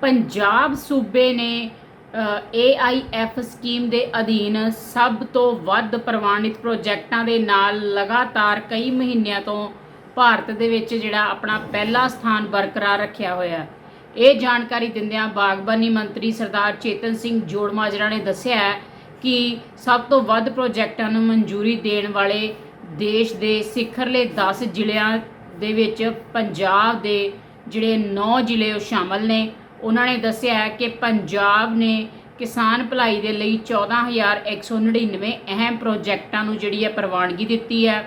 ਪੰਜਾਬ ਸੂਬੇ ਨੇ AIF scheme ਦੇ ਅਧੀਨ ਸਭ ਤੋਂ ਵੱਧ ਪ੍ਰਵਾਨਿਤ ਪ੍ਰੋਜੈਕਟਾਂ ਦੇ ਨਾਲ ਲਗਾਤਾਰ ਕਈ ਮਹੀਨਿਆਂ ਤੋਂ ਭਾਰਤ ਦੇ ਵਿੱਚ ਜਿਹੜਾ ਆਪਣਾ ਪਹਿਲਾ ਸਥਾਨ ਬਰਕਰਾਰ ਰੱਖਿਆ ਹੋਇਆ ਇਹ ਜਾਣਕਾਰੀ ਦਿੰਦਿਆਂ ਬਾਗਬਾਨੀ ਮੰਤਰੀ ਸਰਦਾਰ ਚੇਤਨ ਸਿੰਘ ਜੋੜਮਾਜਰਾ ਨੇ ਦੱਸਿਆ ਹੈ ਕਿ ਸਭ ਤੋਂ ਵੱਧ ਪ੍ਰੋਜੈਕਟਾਂ ਨੂੰ ਮਨਜ਼ੂਰੀ ਦੇਣ ਵਾਲੇ ਦੇਸ਼ ਦੇ ਸਿਖਰਲੇ 10 ਜ਼ਿਲ੍ਹਿਆਂ ਦੇ ਵਿੱਚ ਪੰਜਾਬ ਦੇ ਜਿਹੜੇ 9 ਜ਼ਿਲ੍ਹੇ ਉਹ ਸ਼ਾਮਲ ਨੇ। ਉਹਨਾਂ ਨੇ ਦੱਸਿਆ ਕਿ ਪੰਜਾਬ ਨੇ ਕਿਸਾਨ ਭਲਾਈ ਦੇ ਲਈ 14199 ਅਹਿਮ ਪ੍ਰੋਜੈਕਟਾਂ ਨੂੰ ਜਿਹੜੀ ਹੈ ਪ੍ਰਵਾਨਗੀ ਦਿੱਤੀ ਹੈ।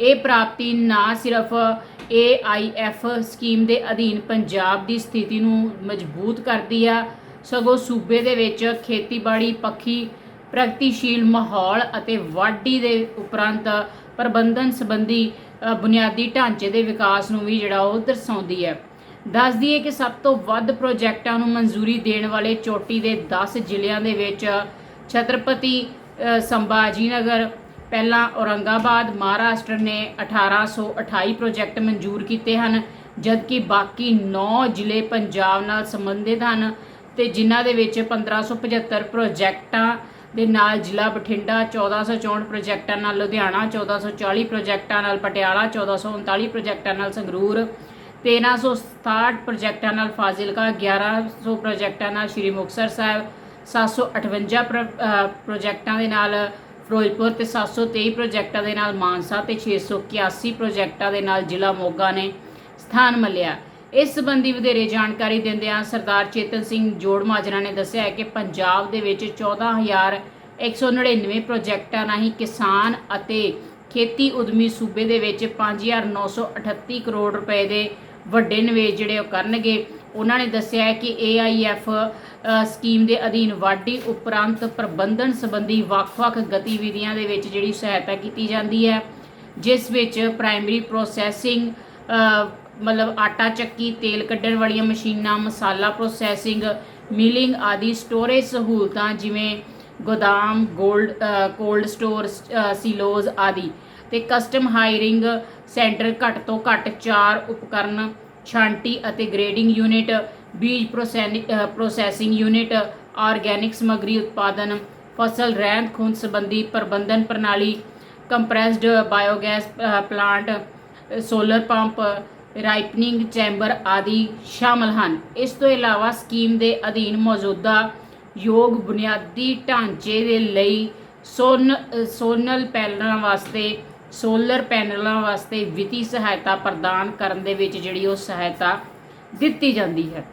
ਇਹ ਪ੍ਰਾਪਤੀ ਨਾ ਸਿਰਫ AIF ਸਕੀਮ ਦੇ ਅਧੀਨ ਪੰਜਾਬ ਦੀ ਸਥਿਤੀ ਨੂੰ ਮਜ਼ਬੂਤ ਕਰਦੀ ਆ, ਸਗੋਂ ਸੂਬੇ ਦੇ ਵਿੱਚ ਖੇਤੀਬਾੜੀ ਪੱਖੀ, ਪ੍ਰਗਤੀਸ਼ੀਲ ਮਾਹੌਲ ਅਤੇ ਵਾਢੀ ਦੇ ਉਪਰੰਤ ਪ੍ਰਬੰਧਨ ਸੰਬੰਧੀ ਬੁਨਿਆਦੀ ਢਾਂਚੇ ਦੇ ਵਿਕਾਸ ਨੂੰ ਵੀ ਜਿਹੜਾ ਉਹ ਦਰਸਾਉਂਦੀ ਹੈ। ਦੱਸ ਦਈਏ ਕਿ ਸਭ ਤੋਂ ਵੱਧ ਪ੍ਰੋਜੈਕਟਾਂ ਨੂੰ ਮਨਜ਼ੂਰੀ ਦੇਣ ਵਾਲੇ ਚੋਟੀ ਦੇ 10 ਜ਼ਿਲ੍ਹਿਆਂ ਦੇ ਵਿੱਚ ਛਤਰਪਤੀ ਸੰਭਾਜੀ ਨਗਰ ਪਹਿਲਾਂ ਔਰੰਗਾਬਾਦ, ਮਹਾਰਾਸ਼ਟਰ ਨੇ 1828 ਪ੍ਰੋਜੈਕਟ ਮਨਜ਼ੂਰ ਕੀਤੇ ਹਨ, ਜਦਕਿ ਬਾਕੀ 9 ਜ਼ਿਲ੍ਹੇ ਪੰਜਾਬ ਨਾਲ ਸੰਬੰਧਿਤ ਹਨ ਤੇ ਜਿਨ੍ਹਾਂ ਦੇ ਵਿੱਚ 1575 ਪ੍ਰੋਜੈਕਟਾਂ ਦੇ ਨਾਲ ਜ਼ਿਲ੍ਹਾ ਬਠਿੰਡਾ 1464 ਪ੍ਰੋਜੈਕਟਾਂ ਨਾਲ ਲੁਧਿਆਣਾ 1440 ਪ੍ਰੋਜੈਕਟਾਂ ਨਾਲ ਪਟਿਆਲਾ 1439 ਪ੍ਰੋਜੈਕਟਾਂ ਨਾਲ ਸੰਗਰੂਰ 1367 ਪ੍ਰੋਜੈਕਟਾਂ ਨਾਲ ਫਾਜ਼ਿਲਕਾ 1100 ਪ੍ਰੋਜੈਕਟਾਂ ਨਾਲ ਸ਼੍ਰੀ ਮੁਕਤਸਰ ਸਾਹਿਬ 758 ਪ੍ਰ- ਪ੍ਰੋਜੈਕਟਾਂ ਦੇ ਨਾਲ ਫਿਰੋਜ਼ਪੁਰ ਤੇ 723 ਪ੍ਰੋਜੈਕਟਾਂ ਦੇ ਨਾਲ ਮਾਨਸਾ ਤੇ 681 ਪ੍ਰੋਜੈਕਟਾਂ ਦੇ ਨਾਲ ਜ਼ਿਲ੍ਹਾ ਮੋਗਾ ਨੇ ਸਥਾਨ ਮੱਲਿਆ। ਇਸ ਸੰਬੰਧੀ ਵਧੇਰੇ ਜਾਣਕਾਰੀ ਦਿੰਦਿਆਂ ਸਰਦਾਰ ਚੇਤਨ ਸਿੰਘ ਜੋੜ ਮਾਜਰਾ ਨੇ ਦੱਸਿਆ ਹੈ ਕਿ ਪੰਜਾਬ ਦੇ ਵਿੱਚ 14199 ਪ੍ਰੋਜੈਕਟਾਂ ਰਾਹੀਂ ਕਿਸਾਨ ਅਤੇ ਖੇਤੀ ਉਦਮੀ ਸੂਬੇ ਦੇ ਵਿੱਚ 5938 ਕਰੋੜ ਰੁਪਏ ਦੇ ਵੱਡੇ ਨਿਵੇਸ਼ ਜਿਹੜੇ ਉਹ ਕਰਨਗੇ ਉਹਨਾਂ ਨੇ ਦੱਸਿਆ ਹੈ ਕਿ AIF ਅ, ਸਕੀਮ ਦੇ ਅਧੀਨ ਵਾਢੀ ਉਪਰੰਤ ਪ੍ਰਬੰਧਨ ਸੰਬੰਧੀ ਵੱਖ-ਵੱਖ ਗਤੀਵਿਧੀਆਂ ਦੇ ਵਿੱਚ ਜਿਹੜੀ ਸਹਾਇਤਾ ਕੀਤੀ ਜਾਂਦੀ ਹੈ ਜਿਸ ਵਿੱਚ ਪ੍ਰਾਇਮਰੀ ਪ੍ਰੋਸੈਸਿੰਗ ਮਤਲਬ ਆਟਾ ਚੱਕੀ ਤੇਲ ਕੱਢਣ ਵਾਲੀਆਂ ਮਸ਼ੀਨਾਂ ਮਸਾਲਾ ਪ੍ਰੋਸੈਸਿੰਗ ਮਿਲਿੰਗ ਆਦਿ ਸਟੋਰੇਜ ਸਹੂਲਤਾਂ ਜਿਵੇਂ ਗੋਦਾਮ ਗੋਲਡ ਕੋਲਡ ਸਟੋਰ ਸੀਲੋਜ਼ ਆਦਿ। ਤੇ ਕਸਟਮ ਹਾਇਰਿੰਗ ਸੈਂਟਰ ਘੱਟ ਤੋਂ ਘੱਟ 4 ਉਪਕਰਨ, ਛਾਂਟੀ ਅਤੇ ਗ੍ਰੇਡਿੰਗ ਯੂਨਿਟ ਬੀਜ ਪ੍ਰੋਸੈਨਿ- ਪ੍ਰੋਸੈਸਿੰਗ ਯੂਨਿਟ ਆਰਗੈਨਿਕ ਸਮੱਗਰੀ ਉਤਪਾਦਨ, ਫਸਲ ਰਹਿੰਦ ਖੂੰਹਦ ਸੰਬੰਧੀ ਪ੍ਰਬੰਧਨ ਪ੍ਰਣਾਲੀ compressed biogas plant solar pump ripening chamber ਆਦਿ ਸ਼ਾਮਲ ਹਨ। ਇਸ ਤੋਂ ਇਲਾਵਾ ਸਕੀਮ ਦੇ ਅਧੀਨ ਮੌਜੂਦਾ ਯੋਗ ਬੁਨਿਆਦੀ ਢਾਂਚੇ ਦੇ ਲਈ ਸੋਨ ਸੋਨਲ ਪੈਨਲਾਂ ਵਾਸਤੇ ਸੋਲਰ ਪੈਨਲਾਂ ਵਾਸਤੇ ਵਿੱਤੀ ਸਹਾਇਤਾ ਪ੍ਰਦਾਨ ਕਰਨ ਦੇ ਵਿੱਚ ਜਿਹੜੀ ਉਹ ਸਹਾਇਤਾ ਦਿੱਤੀ ਜਾਂਦੀ ਹੈ।